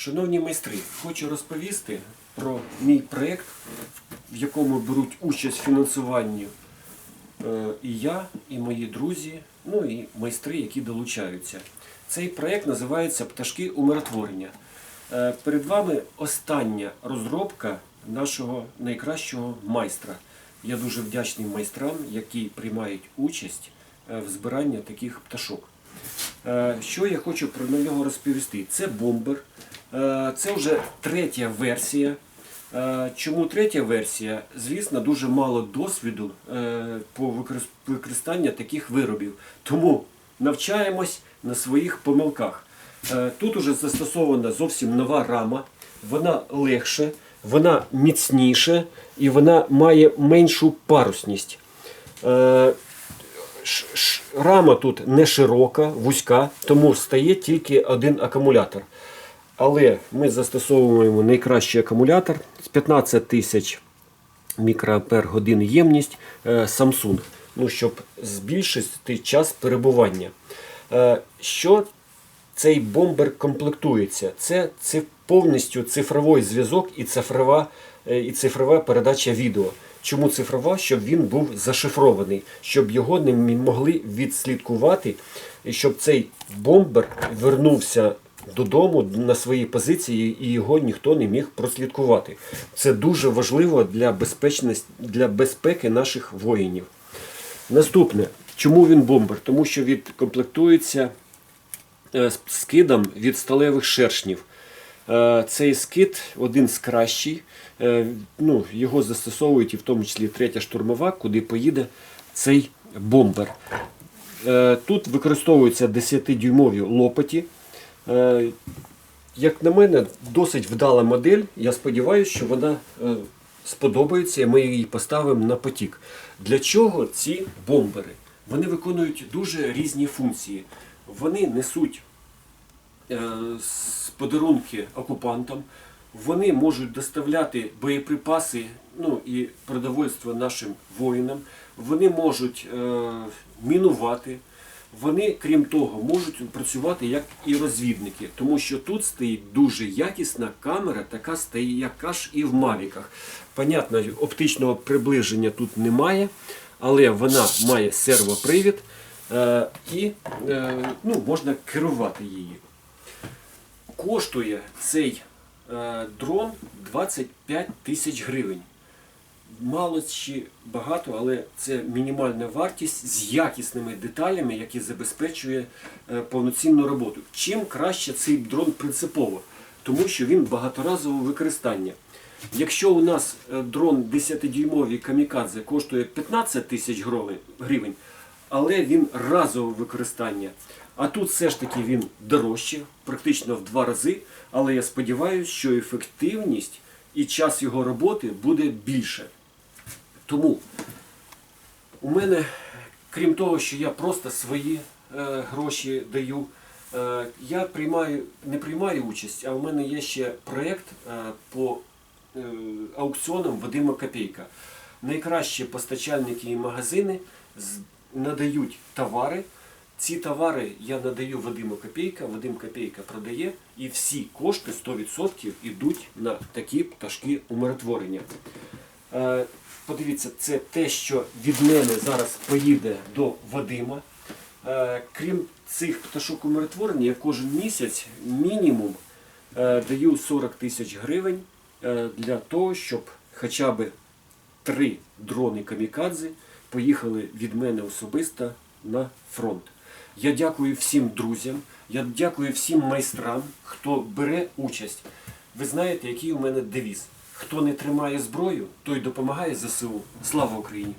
Шановні майстри, хочу розповісти про мій проєкт, в якому беруть участь в фінансуванні е, і я, і мої друзі, ну і майстри, які долучаються. Цей проєкт називається Пташки умиротворення. Е, Перед вами остання розробка нашого найкращого майстра. Я дуже вдячний майстрам, які приймають участь е, в збиранні таких пташок. Що я хочу про нього розповісти? Це бомбер. Е, Це вже третя версія. Е, Чому третя версія? Звісно, дуже мало досвіду е, по використанню таких виробів. Тому навчаємось на своїх помилках. Тут уже застосована зовсім нова рама, вона легше, вона міцніше і вона має меншу парусність. Рама тут не широка, вузька, тому стає тільки один акумулятор. Але ми застосовуємо найкращий акумулятор з 15 тисяч мікроампер годин ємність е, Samsung, ну, щоб збільшити час перебування. Е, Що цей бомбер комплектується? Це повністю цифровий зв'язок і цифрова, е, і цифрова передача відео. Чому цифрова? Щоб він був зашифрований, щоб його не могли відслідкувати, і щоб цей бомбер вернувся додому на свої позиції і його ніхто не міг прослідкувати. Це дуже важливо для, безпечності, для безпеки наших воїнів. Наступне, чому він бомбер? Тому що він комплектується е, скидом від сталевих шершнів. Е, Цей скид один з кращих. Е, Ну, його застосовують і в тому числі третя штурмова, куди поїде цей бомбер. Тут використовуються 10-дюймові лопаті. Е, Як на мене, досить вдала модель. Я сподіваюся, що вона е, сподобається і ми її поставимо на потік. Для чого ці бомбери? Вони виконують дуже різні функції. Вони несуть е, подарунки окупантам, вони можуть доставляти боєприпаси ну, і продовольство нашим воїнам, вони можуть мінувати. Вони, крім того, можуть працювати як і розвідники, тому що тут стоїть дуже якісна камера, така стоїть, яка ж і в Мавіках. Понятно, оптичного приближення тут немає, але вона має сервопривід е, і е, ну, можна керувати її. Коштує цей е, дрон 25 тисяч гривень. Мало чи багато, але це мінімальна вартість з якісними деталями, які забезпечує е, повноцінну роботу. Чим краще цей дрон принципово, тому що він багаторазового використання. Якщо у нас е, дрон 10-дюймовий камікадзе коштує 15 тисяч гривень- але він разове використання. А тут все ж таки він дорожче, практично в два рази. Але я сподіваюся, що ефективність і час його роботи буде більше. Тому у мене, крім того, що я просто свої е, гроші даю, е, я приймаю, не приймаю участь, а у мене є ще проєкт е, по е, аукціонам Вадима Копійка. Найкращі постачальники і магазини надають товари. Ці товари я надаю Вадиму Копійка, Вадим Копійка продає, і всі кошти 100% йдуть на такі пташки умиротворення. Подивіться, це те, що від мене зараз поїде до Вадима. Е, Крім цих пташок умиротворення, я кожен місяць мінімум е, даю 40 тисяч гривень е, для того, щоб хоча б три дрони камікадзе поїхали від мене особисто на фронт. Я дякую всім друзям, я дякую всім майстрам, хто бере участь. Ви знаєте, який у мене девіз. Хто не тримає зброю, той допомагає ЗСУ. Слава Україні!